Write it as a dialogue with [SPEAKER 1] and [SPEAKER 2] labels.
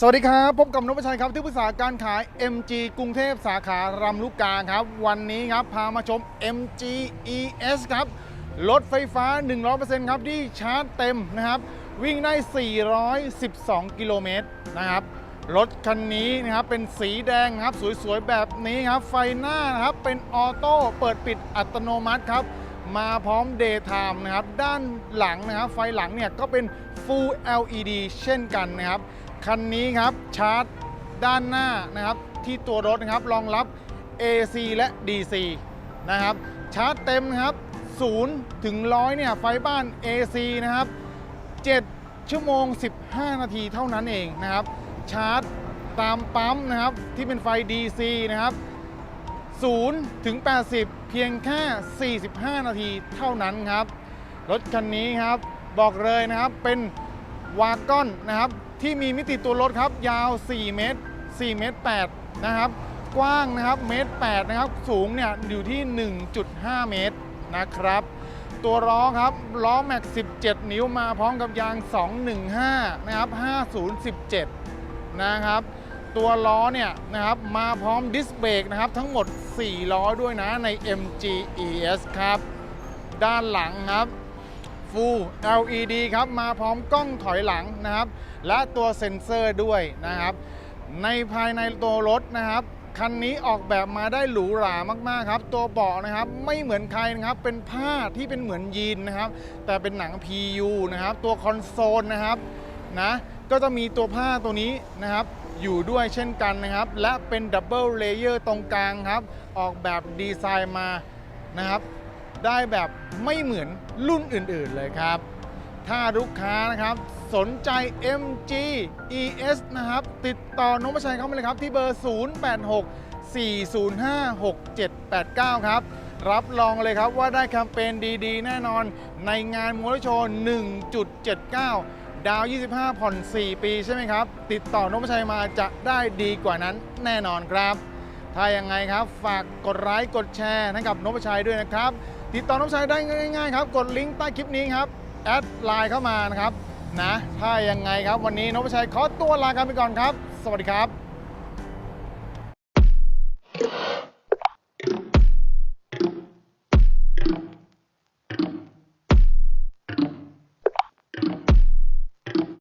[SPEAKER 1] สวัสดีครับ พบกับนพชัยครับที่ปรึกษาการขาย MG กรุงเทพสาขารำลูกกาครับ วันนี้ครับพามาชม MG ES ครับ รถไฟฟ้า 100%ครับ ที่ชาร์จเต็มนะครับ วิ่งได้ 412 กิโลเมตรนะครับ รถคันนี้นะครับ เป็นสีแดงนะครับ สวยๆ แบบนี้ครับ ไฟหน้านะครับ เป็นออโต้เปิดปิดอัตโนมัติครับ มาพร้อม Daytime นะครับ ด้านหลังนะครับ ไฟหลังเนี่ยก็เป็น Full LED เช่นกันนะครับ คันนี้ครับชาร์จด้านหน้านะครับที่ตัวรถนะครับรองรับ AC และ DC นะครับชาร์จเต็มครับ0ถึง100เนี่ยไฟบ้าน AC นะครับ 7 ชั่วโมง 15 นาทีเท่านั้นเองนะครับ ชาร์จตามปั๊มนะครับที่เป็นไฟ DC นะครับ0ถึง80 เพียงแค่ 45 นาทีเท่านั้นครับ รถคันนี้ครับบอกเลยนะครับเป็น วากอนนะครับที่มีมิติตัวรถครับยาว 4 เมตร 4 เมตร 8 นะครับ กว้างนะครับเมตร 8 นะครับ สูงเนี่ยอยู่ที่ 1.5 เมตรนะครับ ตัวล้อครับล้อแม็ก 17 นิ้วมาพร้อมกับยาง 215 นะครับ 5017 นะครับ ตัวล้อเนี่ยนะครับมาพร้อมดิสเบรกนะครับทั้งหมด 4 ล้อด้วยนะใน MG ES ครับ ด้านหลังครับ Full LED ครับ มาพร้อมกล้องถอยหลังนะครับ และตัวเซ็นเซอร์ด้วยนะครับ ในภายในตัวรถนะครับคันนี้ออกแบบมาได้หรูหรามากๆครับ ตัวเบาะนะครับไม่เหมือนใครนะครับ เป็นผ้าที่เป็นเหมือนยีนนะครับ แต่เป็นหนัง PU นะครับ ตัวคอนโซลนะครับนะก็จะมีตัวผ้าตัวนี้นะครับ อยู่ด้วยเช่นกันนะครับ และเป็นดับเบิลเลเยอร์ตรงกลางครับ ออกแบบดีไซน์มานะครับ ได้แบบไม่เหมือนรุ่นอื่นๆเลยครับ ถ้าลูกค้านะครับสนใจ MG ES นะครับ ติดต่อน้องประชัยเข้ามาเลยครับ ที่เบอร์ 086 405 6789 ครับ รับรองเลยครับว่าได้แคมเปญดีๆ แน่นอนในงานมอเตอร์โชว์ 1.79 ดาว 25 ผ่อน 4 ปีใช่ไหมครับ ติดต่อน้องประชัยมาจะได้ดีกว่านั้นแน่นอนครับ ถ้ายังไงครับฝากกดไลค์กดแชร์ให้กับนพชัยด้วยนะครับ ติดต่อน้องชายได้ง่ายๆครับ กดลิงก์ใต้คลิปนี้ครับ แอดไลน์เข้ามานะครับ นะ ถ้ายังไงครับ วันนี้น้องชายขอตัวลากันไปก่อนครับ สวัสดีครับ